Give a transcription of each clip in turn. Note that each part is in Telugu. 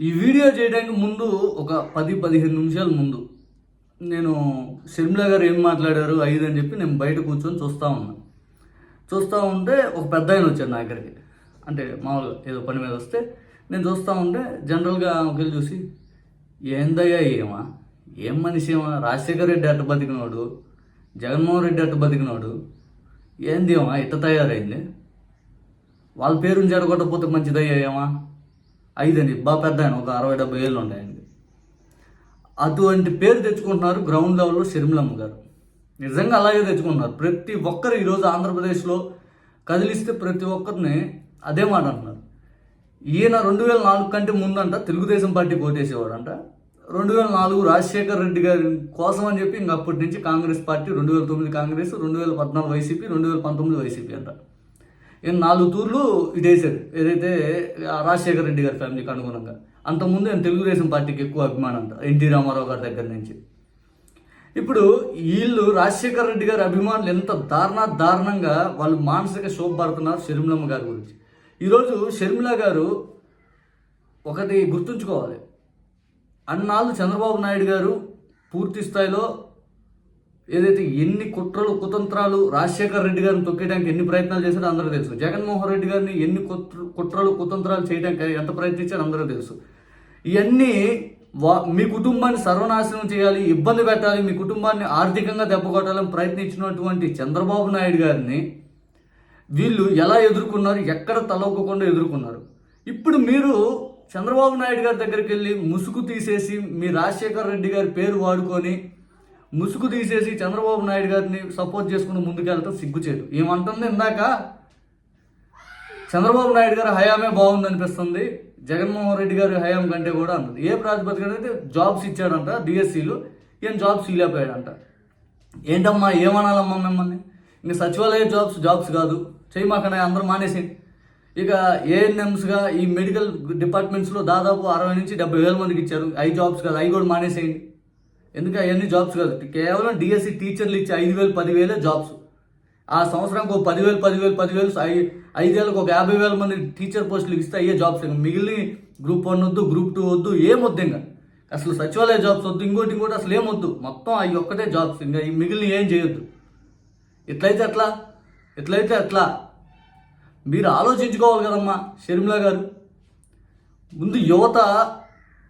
ఈ వీడియో చేయడానికి ముందు ఒక పది పదిహేను నిమిషాల ముందు నేను షర్మిల గారు ఏం మాట్లాడారు ఐదు అని చెప్పి నేను బయట కూర్చొని చూస్తూ ఉన్నా. చూస్తూ ఉంటే ఒక పెద్ద ఆయన వచ్చాడు నా దగ్గరికి. అంటే మామూలుగా ఏదో పని మీద వస్తే నేను చూస్తూ ఉంటే జనరల్గా ఒకళ్ళు చూసి ఏందయ్యా ఏమా? ఏం మనిషి ఏమా? రాజశేఖర్ రెడ్డి అట్ట బతికినోడు జగన్మోహన్ రెడ్డి అట్ట బతికినోడు ఏంది ఏమా? ఇట్ట తయారైంది. వాళ్ళ పేరుని జడగొట్టకపోతే మంచిదయ్యా ఏమా? ఐదండి బాగా పెద్ద ఆయన ఒక అరవై డెబ్బై ఏళ్ళు ఉంటాయండి అటువంటి పేరు తెచ్చుకుంటున్నారు గ్రౌండ్ లెవెల్లో షర్మిలమ్మ గారు. నిజంగా అలాగే తెచ్చుకుంటున్నారు. ప్రతి ఒక్కరు ఈరోజు ఆంధ్రప్రదేశ్లో కదిలిస్తే ప్రతి ఒక్కరిని అదే మాట అంటున్నారు. ఈయన రెండు వేల నాలుగు కంటే ముందంట తెలుగుదేశం పార్టీ ఓటేసేవాడంట రెండు వేల నాలుగు రాజశేఖర్ రెడ్డి గారి కోసం అని చెప్పి ఇంక అప్పటి నుంచి కాంగ్రెస్ పార్టీ రెండు వేల తొమ్మిది కాంగ్రెస్ రెండు వేల పద్నాలుగు వైసీపీ రెండు వేల పంతొమ్మిది వైసీపీ అంట. ఈయన నాలుగు తూర్లు ఇటు ఏదైతే రాజశేఖర రెడ్డి గారి ఫ్యామిలీకి అనుగుణంగా. అంతకుముందు ఆయన తెలుగుదేశం పార్టీకి ఎక్కువ అభిమానం అంట. ఎన్టీ రామారావు గారి దగ్గర నుంచి. ఇప్పుడు వీళ్ళు రాజశేఖర రెడ్డి గారి అభిమానులు ఎంత దారుణ దారుణంగా వాళ్ళు మానసిక శోభపడుతున్నారు షర్మిలమ్మ గారి గురించి. ఈరోజు షర్మిల గారు ఒకటి గుర్తుంచుకోవాలి. అన్నాళ్ళు చంద్రబాబు నాయుడు గారు పూర్తి స్థాయిలో ఏదైతే ఎన్ని కుట్రలు కుతంత్రాలు రాజశేఖర రెడ్డి గారిని తొక్కేయడానికి ఎన్ని ప్రయత్నాలు చేశారో అందరూ తెలుసు. జగన్మోహన్ రెడ్డి గారిని ఎన్ని కుట్రలు కుతంత్రాలు చేయడానికి ఎంత ప్రయత్నించారో అందరూ తెలుసు. ఇవన్నీ వా మీ కుటుంబాన్ని సర్వనాశనం చేయాలి ఇబ్బంది పెట్టాలి మీ కుటుంబాన్ని ఆర్థికంగా దెబ్బకొట్టాలని ప్రయత్నించినటువంటి చంద్రబాబు నాయుడు గారిని వీళ్ళు ఎలా ఎదుర్కొన్నారు ఎక్కడ తలొక్కకుండా ఎదుర్కొన్నారు. ఇప్పుడు మీరు చంద్రబాబు నాయుడు గారి దగ్గరికి వెళ్ళి ముసుగు తీసేసి మీ రాజశేఖర్ రెడ్డి గారి పేరు వాడుకొని ముసుగు తీసేసి చంద్రబాబు నాయుడు గారిని సపోర్ట్ చేసుకుని ముందుకెళ్ళటం సిగ్గుచేటు. ఏమంటుంది ఇందాక? చంద్రబాబు నాయుడు గారు హయామే బాగుంది అనిపిస్తుంది. జగన్మోహన్ రెడ్డి గారి హయాం కంటే కూడా అన్నది ఏ ప్రాతిపదికన అయితే జాబ్స్ ఇచ్చాడంట డిఎస్సీలు ఏం జాబ్స్ ఇవ్వలేకపోయాడంట ఏంటమ్మా ఏమనాలమ్మా మిమ్మల్ని? ఇంక సచివాలయ జాబ్స్ జాబ్స్ కాదు. చేయమాకనే అందరూ మానేసేయండి ఇక ఏఎన్ఎంస్గా ఈ మెడికల్ డిపార్ట్మెంట్స్లో దాదాపు అరవై నుంచి డెబ్బై వేల మందికి ఇచ్చారు. ఐ జాబ్స్ కాదు అవి కూడా మానేసేయండి. ఎందుకు అవన్నీ జాబ్స్ కాదు? కేవలం డిఎస్సి టీచర్లు ఇచ్చే ఐదు వేలు పదివేలే జాబ్స్ ఆ సంవత్సరానికి ఒక పదివేలు పదివేలు పదివేలు ఐ- ఐదేళ్ళకి ఒక యాభై వేల మంది టీచర్ పోస్టులు ఇస్తే అయ్యే జాబ్స్ ఇంకా మిగిలిన గ్రూప్ వన్ వద్దు గ్రూప్ టూ వద్దు ఏం వద్దు ఇంకా? అసలు సచివాలయ జాబ్స్ వద్దు ఇంకోటి ఇంకోటి అసలు ఏమొద్దు మొత్తం అవి ఒక్కటే జాబ్స్ ఇంకా ఈ మిగిలిన ఏం చేయొద్దు? ఎట్లయితే అట్లా ఎట్లయితే అట్లా మీరు ఆలోచించుకోవాలి కదమ్మా షర్మిల గారు. ముందు యువత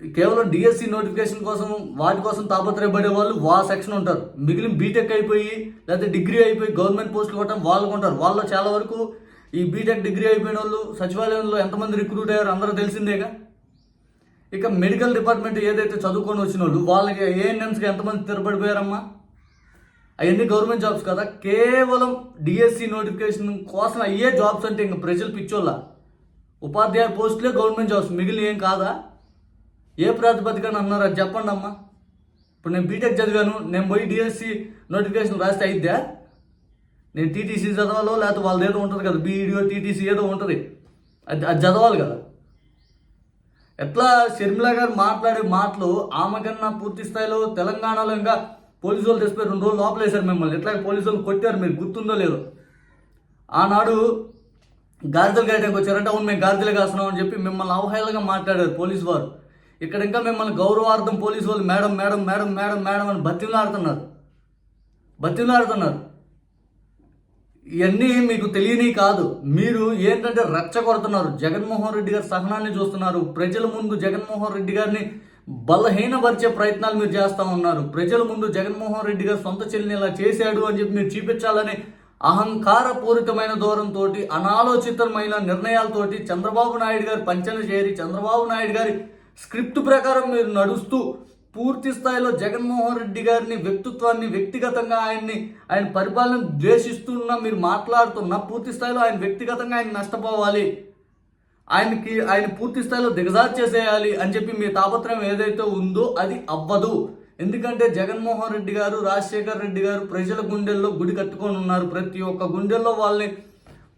కేవలం డిఎస్సి నోటిఫికేషన్ కోసం వాటి కోసం తాపత్రయపడే వాళ్ళు వా సెక్షన్ ఉంటారు. మిగిలిన బీటెక్ అయిపోయి లేకపోతే డిగ్రీ అయిపోయి గవర్నమెంట్ పోస్టులు కొట్టడం వాళ్ళు ఉంటారు వాళ్ళలో చాలా వరకు ఈ బీటెక్ డిగ్రీ అయిపోయిన వాళ్ళు సచివాలయంలో ఎంతమంది రిక్రూట్ అయ్యారు అందరూ తెలిసిందేగా? ఇక మెడికల్ డిపార్ట్మెంట్ ఏదైతే చదువుకొని వచ్చిన వాళ్ళు వాళ్ళకి ఏఎన్ఎంస్కి ఎంతమంది స్థిరపడిపోయారమ్మా? అవన్నీ గవర్నమెంట్ జాబ్స్ కదా. కేవలం డిఎస్సి నోటిఫికేషన్ కోసం అయ్యే జాబ్స్ అంటే ఇంకా ప్రజలు పిచ్చోళ్ళ. ఉపాధ్యాయ పోస్టులే గవర్నమెంట్ జాబ్స్ మిగిలిన ఏం కాదా? ఏ ప్రాతిపదికన అన్నారు అది చెప్పండి అమ్మా. ఇప్పుడు నేను బీటెక్ చదివాను నేను పోయి డిఎస్సి నోటిఫికేషన్ రాస్తే అయిద్దా? నేను టీటీసీ చదవాలో లేకపోతే వాళ్ళది ఏదో ఉంటుంది కదా బీఈడియో టీటీసీ ఏదో ఉంటుంది. అది అది చదవాలి కదా. ఎట్లా షర్మిల గారు మాట్లాడే మాటలు ఆమె కన్నా పూర్తి స్థాయిలో తెలంగాణలో ఇంకా పోలీసు వాళ్ళు తెచ్చిపోయి రెండు రోజులు లోపలేశారు మిమ్మల్ని. ఎట్లా పోలీసు వాళ్ళు కొట్టారు మీరు గుర్తుందో లేదో. ఆనాడు గాడిదలు గాయడానికి వచ్చారంటే అవును మేము గాడిదలు కాస్తున్నాం అని చెప్పి మిమ్మల్ని అవహేళనగా మాట్లాడారు పోలీసు వారు. ఇక్కడ ఇంకా మిమ్మల్ని గౌరవార్థం పోలీసు వాళ్ళు madam madam madam madam madam అని బతిమలాడుతున్నారు. బతిమలాడుతున్నారు. ఇవన్నీ మీకు తెలియని కాదు. మీరు ఏంటంటే రెచ్చగొడుతున్నారు. జగన్మోహన్ రెడ్డి గారి సహనాన్ని చూస్తున్నారు. ప్రజల ముందు జగన్మోహన్ రెడ్డి గారిని బలహీనపరిచే ప్రయత్నాలు మీరు చేస్తూ ఉన్నారు. ప్రజల ముందు జగన్మోహన్ రెడ్డి గారు సొంత చెల్లిని ఇలా చేశాడు అని చెప్పి మీరు చూపించాలని అహంకారపూరితమైన దూరంతో అనాలోచితమైన నిర్ణయాలతోటి చంద్రబాబు నాయుడు గారు పంచన చేరి చంద్రబాబు నాయుడు గారి స్క్రిప్ట్ ప్రకారం మీరు నడుస్తూ పూర్తి స్థాయిలో జగన్మోహన్ రెడ్డి గారిని వ్యక్తిత్వాన్ని వ్యక్తిగతంగా ఆయన్ని ఆయన పరిపాలన ద్వేషిస్తున్న మీరు మాట్లాడుతున్న పూర్తి స్థాయిలో ఆయన వ్యక్తిగతంగా ఆయన నష్టపోవాలి. ఆయనకి ఆయన పూర్తి స్థాయిలో దిగజారు చేసేయాలి అని చెప్పి మీ తాపత్రయం ఏదైతే ఉందో అది అవ్వదు. ఎందుకంటే జగన్మోహన్ రెడ్డి గారు రాజశేఖర్ రెడ్డి గారు ప్రజల గుండెల్లో గుడి కట్టుకొని ఉన్నారు. ప్రతి ఒక్క గుండెల్లో వాళ్ళని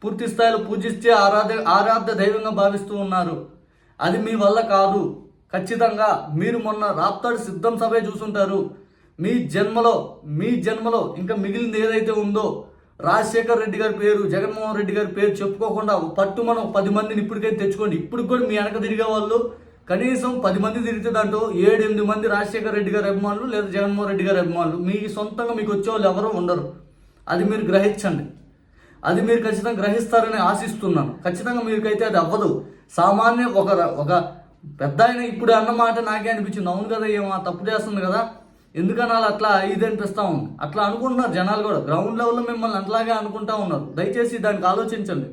పూర్తి స్థాయిలో పూజిస్తే ఆరాధ ఆరాధ్య దైవంగా భావిస్తూ ఉన్నారు. అది మీ వల్ల కాదు. ఖచ్చితంగా మీరు మొన్న రాప్తాడు సిద్ధం సభే చూసుంటారు. మీ జన్మలో మీ జన్మలో ఇంకా మిగిలింది ఏదైతే ఉందో రాజశేఖర్ రెడ్డి గారి పేరు జగన్మోహన్ రెడ్డి గారి పేరు చెప్పుకోకుండా పట్టు మనం పది మందిని ఇప్పటికైతే తెచ్చుకోండి ఇప్పుడు కూడా మీ వెనక తిరిగే వాళ్ళు కనీసం పది మంది తిరిగితే దాంట్లో ఏడు ఎనిమిది మంది రాజశేఖర రెడ్డి గారి అభిమానులు లేదా జగన్మోహన్ రెడ్డి గారి అభిమానులు. మీ సొంతంగా మీకు వచ్చే వాళ్ళు ఎవరూ ఉండరు. అది మీరు గ్రహించండి. అది మీరు ఖచ్చితంగా గ్రహిస్తారని ఆశిస్తున్నాను. ఖచ్చితంగా మీకైతే అది అవ్వదు. సామాన్య ఒక ఒక పెద్ద ఆయన ఇప్పుడు అన్నమాట నాకే అనిపించింది. అవును కదా ఏమో తప్పు చేస్తుంది కదా. ఎందుకన్నా అట్లా ఇది అనిపిస్తా ఉంది? అట్లా అనుకుంటున్నారు జనాలు కూడా. గ్రౌండ్ లెవెల్లో మిమ్మల్ని అట్లాగే అనుకుంటా ఉన్నారు. దయచేసి దానికి ఆలోచించండి.